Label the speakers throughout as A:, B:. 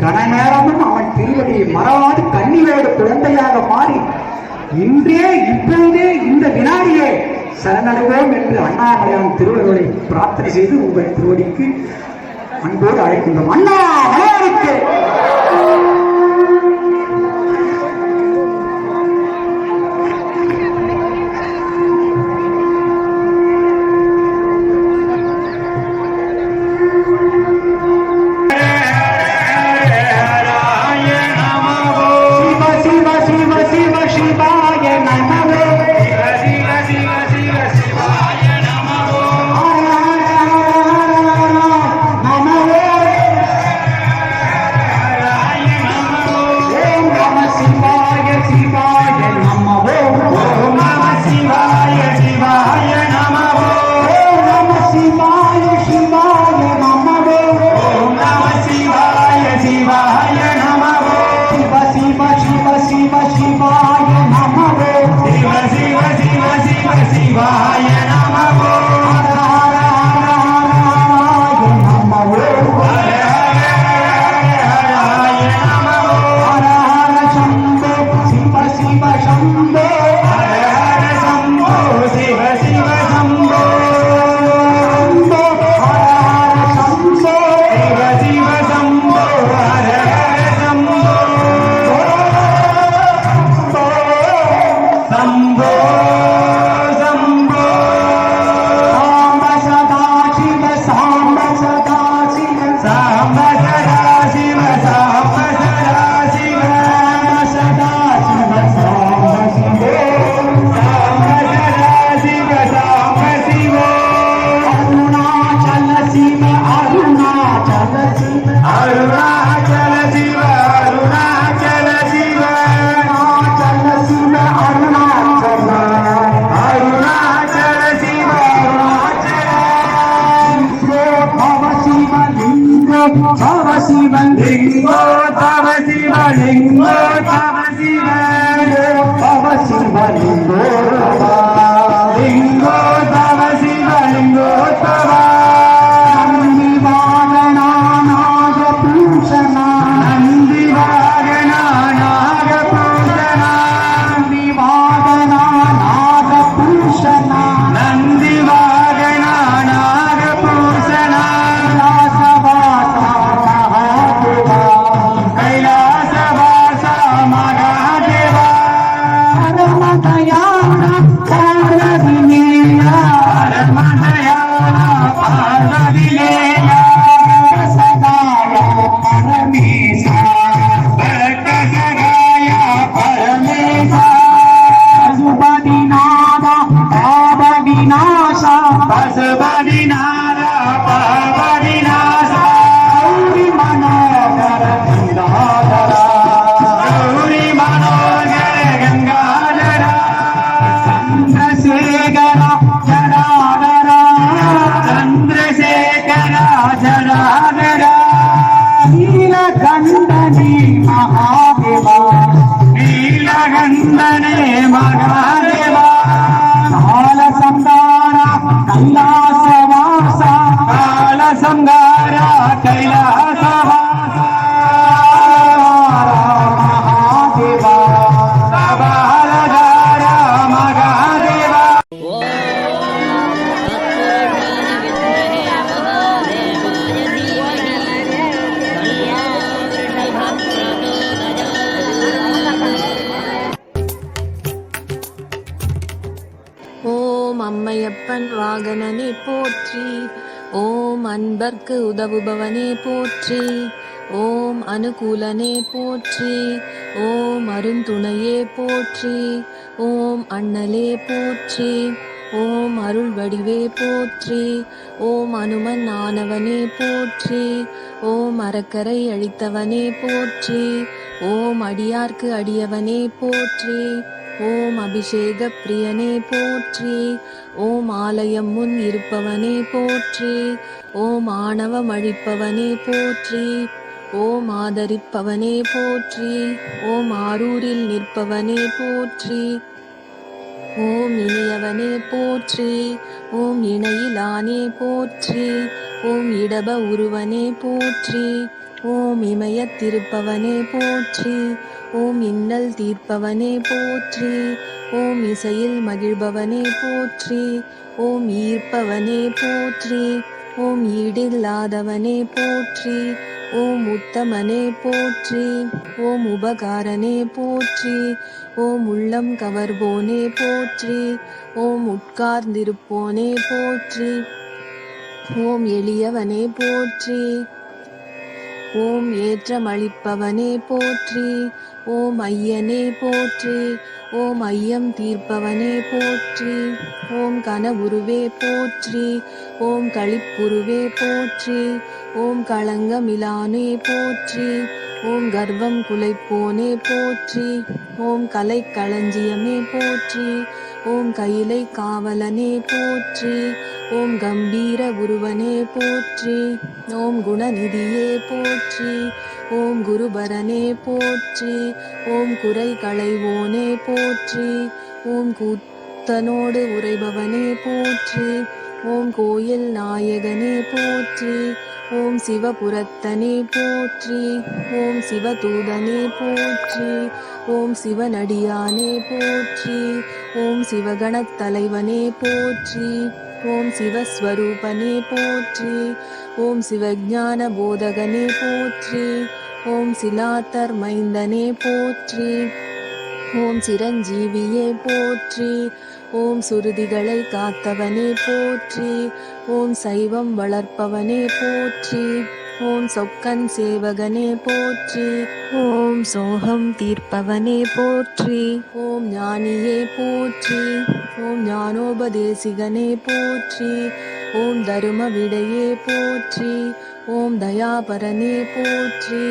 A: கனநேரமும் அவன் திருவடியை மறவாது கண்ணிலோடு குழந்தையாக மாறி இன்றே இப்பொழுதே இந்த வினாடியே சரணடைவோம் என்று அண்ணாமலையான் திருவருளை பிரார்த்தனை செய்து உங்கள் திருவடிக்கு அன்போடு அழைக்கின்றோம். அண்ணா மலையாளிக்கு తవ శివలింగో తవ శివలింగో
B: తవ శివ తవ శివలింగో లింగో நமக்கு உதவுபவனே போற்றி. ஓம் அனுகூலனே போற்றி. ஓம் அருந்துணையே போற்றி. ஓம் அண்ணலே போற்றி. ஓம் அருள் வடிவே போற்றி. ஓம் அனுமன் ஆனவனே போற்றி. ஓம் அறக்கரை அழித்தவனே போற்றி. ஓம் அடியார்க்கு அடியவனே போற்றி. ஓம் அபிஷேக பிரியனே போற்றி. ஓம் ஆலயம் முன் இருப்பவனே போற்றி. ஓம் மாணவ அழிப்பவனே போற்றி ஓம் ஆதரிப்பவனே போற்றி ஓம் ஆரூரில் நிற்பவனே போற்றி ஓம் இணையவனே போற்றி ஓம் இணையிலானே போற்றி ஓம் இடப உருவனே போற்றி ஓம் இமயத்திருப்பவனே போற்றி ஓம் இன்னல் தீர்ப்பவனே போற்றி ஓம் இசையில் மகிழ்பவனே போற்றி ஓம் ஈர்ப்பவனே போற்றி. ஓம் ஈடில்லாதவனே போற்றி. ஓம் உத்தமனே போற்றி. ஓம் உபகாரனே போற்றி. ஓம் உள்ளம் கவர்வோனே போற்றி. ஓம் உட்கார்ந்திருப்போனே போற்றி. ஓம் எளியவனே போற்றி. ஓம் ஏற்றமளிப்பவனே போற்றி. ஓம் ஐயனே போற்றி. ஓம் ஐயம் தீர்ப்பவனே போற்றி. ஓம் கனவுருவே போற்றி. ஓம் களிப்புருவே போற்றி ஓம் களங்கமிலானே போற்றி ஓம் கர்வம் குலைப்போனே போற்றி ஓம் கலை களஞ்சியமே போற்றி ஓம் கைலை காவலனே போற்றி ஓம் கம்பீர உருவனே போற்றி ஓம் குணநிதியே போற்றி ஓம் குருபரனே போற்றி ஓம் குறை களைவோனே போற்றி ஓம் கூத்தனோடு உறைபவனே போற்றி ஓம் கோயில் நாயகனே போற்றி ஓம் சிவபுரத்தனே போற்றி ஓம் சிவதூதனே போற்றி ஓம் சிவனடியானே போற்றி ஓம் சிவகணத்தலைவனே போற்றி ஓம் சிவஸ்வரூபனே போற்றி ஓம் சிவஞான போதகனே போற்றி ஓம் சிலாத்தர் மைந்தனே போற்றி ஓம் சிரஞ்சீவியே போற்றி ஓம் சுருதிகளை காத்தவனே போற்றி ஓம் சைவம் வளர்ப்பவனே போற்றி ஓம் சொக்கன் சேவகனே போற்றி ஓம் சோகம் தீர்ப்பவனே போற்றி ஓம் ஞானியே போற்றி ஓம் ஞானோபதேசிகனே போற்றி ஓம் தரும விடையே போற்றி ஓம் தயாபரனே போற்றி.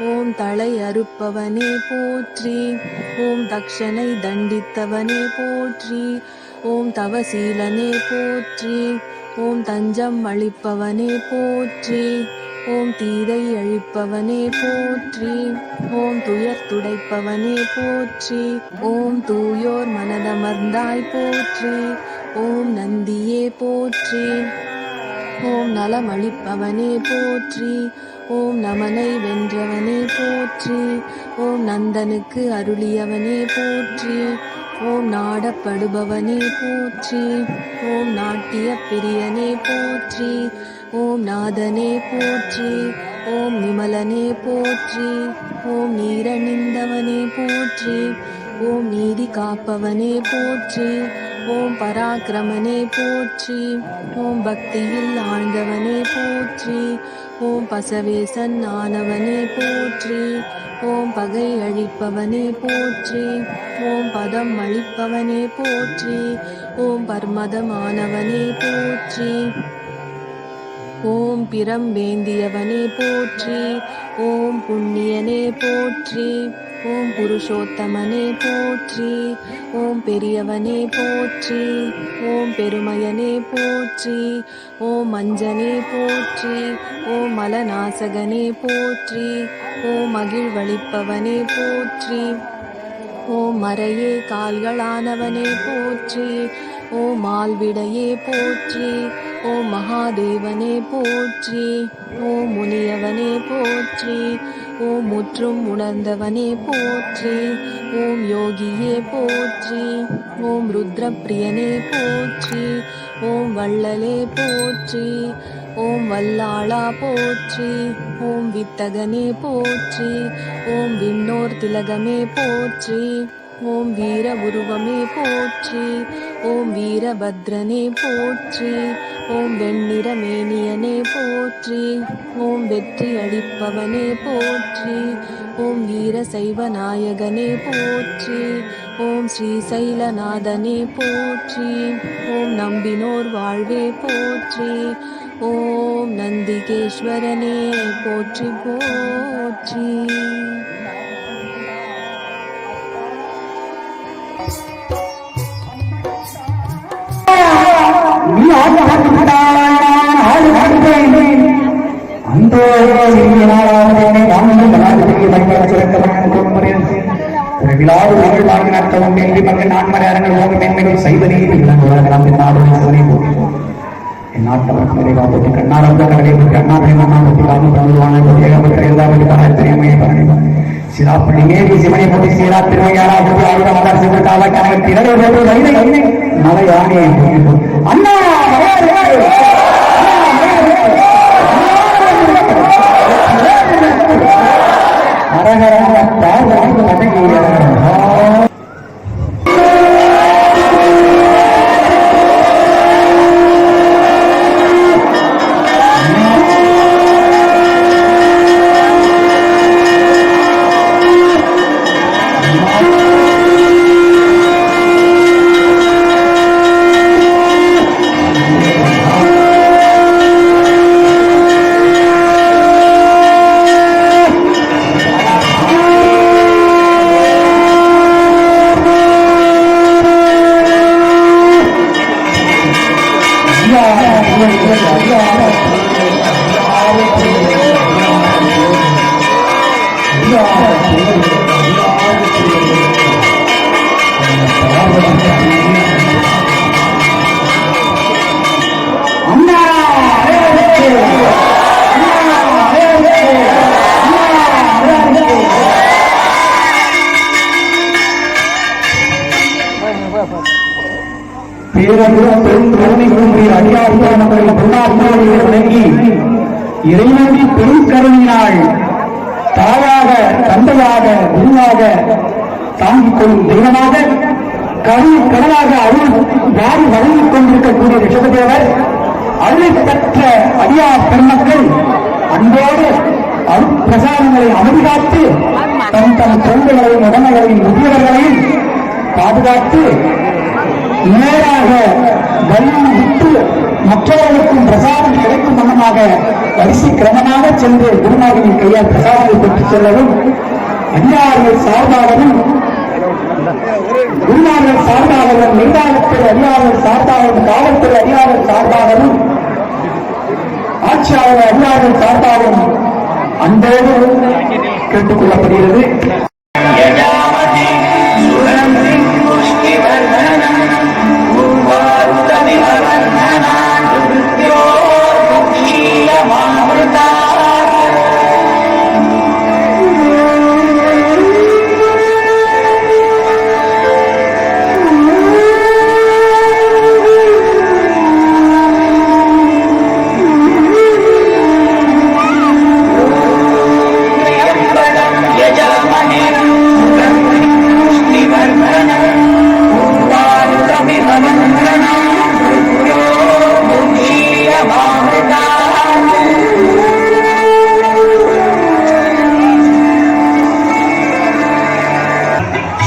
B: ஓம் தலை அறுப்பவனே போற்றி. ஓம் தக்ஷனை தண்டித்தவனே போற்றி. ஓம் தவசீலனே போற்றி. ஓம் தஞ்சம் அளிப்பவனே போற்றி. ஓம் தீதை அழிப்பவனே போற்றி. ஓம் துயர் துடைப்பவனே போற்றி. ஓம் தூயோர் மனதமர்ந்தாய் போற்றி. ஓம் நந்தியே போற்றி. ஓம் நலமளிப்பவனே போற்றி. ஓம் நமனை வென்றவனே போற்றி. ஓம் நந்தனுக்கு அருளியவனே போற்றி. ஓம் நாடப்படுபவனே போற்றி. ஓம் நாட்டிய பிரியனே போற்றி. ஓம் நாதனே போற்றி. ஓம் நிமலனே போற்றி. ஓம் நீரணிந்தவனே போற்றி. ஓம் நீதி காப்பவனே போற்றி. ஓம் பராக்கிரமனே போற்றி. ஓம் பக்தியில் ஆழ்ந்தவனே போற்றி. ஓம் பசவேசன் ஆனவனே போற்றி. ஓம் பகை அழிப்பவனே போற்றி. ஓம் பதம் அழிப்பவனே போற்றி. ஓம் பர்மதமானவனே போற்றி. ஓம் பிரம் வேந்தியவனே போற்றி. ஓம் புண்ணியனே போற்றி. ஓம் புருஷோத்தமனே போற்றி ஓம் பெரியவனே போற்றி ஓம் பெருமையனே போற்றி ஓம் மஞ்சனே போற்றி ஓம் மலநாசகனே போற்றி ஓம் மகிழ்வளிப்பவனே போற்றி ஓம் மறையே கால்களானவனே போற்றி ஓம் மால்விடையே போற்றி ஓம் மகாதேவனே போற்றி ஓம் முனியவனே போற்றி ஓம் முற்றும் உணர்ந்தவனே போற்றி ஓம் யோகியே போற்றி ஓம் ருத்ரப்பிரியனே போற்றி ஓம் வள்ளலே போற்றி ஓம் வல்லாளா போற்றி ஓம் வித்தகனே போற்றி ஓம் விண்ணோர் திலகமே போற்றி. ஓம் வீர உருவமே போற்றி ஓம் வீரபத்ரனே போற்றி ஓம் வெண்ணிறமேனியனே போற்றி ஓம் வெற்றி அளிப்பவனே போற்றி ஓம் வீர சைவ நாயகனே போற்றி ஓம் ஸ்ரீசைலநாதனே போற்றி ஓம் நம்பினோர் வாழ்வே போற்றி ஓம் நந்திகேஸ்வரனே போற்றி போற்றி.
A: விழாவு மகள் வாங்கி நடத்தவும் வேண்டி மகன் நான்மறை அரங்கள் ஓக மேன்மைகள் செய்வதே விளங்குவார்களாம் என்னாடு சிவனை போற்றி என் நாட்டவர் கண்ணாரந்த கடலை போற்றி அண்ணாமலை மன்னா போற்றி காம பிரபுவான போற்றி ஏகபத்திர எல்லாவற்றை பராத்திரியமே சிவனை சீரா திருவையாரா போட்டு ஆயுத திரளை போட்டு மலை போட்டு அண்ணா அரகரங்க அரகரக இறைவனி பெரும் தாயாக தந்தையாக குருவாக தாங்கிக் கொள்ளும் தெய்வமாக கரு கடலாக அருள் யாரு வழங்கிக் கொண்டிருக்கக்கூடிய ரிஷபதேவர் அருளை பெற்ற அடியார் பெருமக்கள் அன்போடு அருட்பிரசாதங்களை அமைதிகாத்து தன் தன் தொண்டுகளையும் உடமைகளையும் முதியவர்களையும் பாதுகாத்து நேராக வழியை விட்டு மற்றவர்களுக்கும் பிரசாதம் கிடைக்கும் வண்ணமாக வரிசை கிரமமாக சென்று குருநாதனின் கையால் பிரசாதத்தை பெற்றுச் செல்லவும் அடியார்கள் சார்பாகவும் குருநாதர் சார்பாகவும் நிர்வாகத்தில் அதிகாரிகள் சார்பாகவும் காவல்துறை அதிகாரிகள் சார்பாகவும் ஆட்சியாளர் அதிகாரிகள் சார்பாகவும் அன்போடு கேட்டுக் கொள்ளப்படுகிறது.